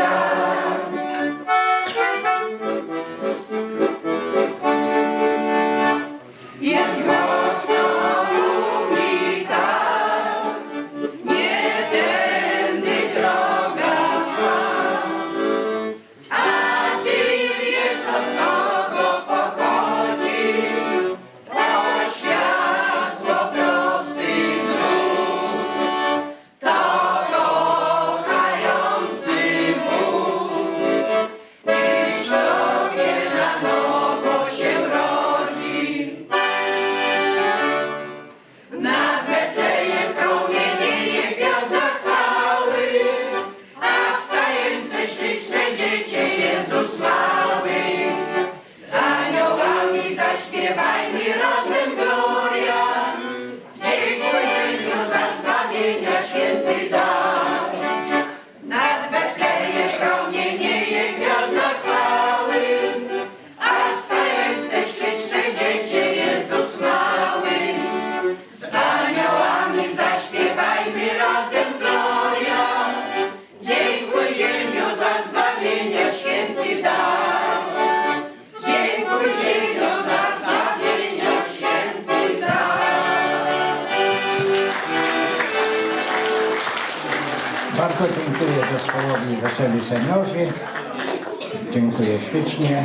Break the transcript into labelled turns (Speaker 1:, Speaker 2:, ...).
Speaker 1: vida. Dziękuję zespołowi Weseli Seniorzy. Dziękuję ślicznie.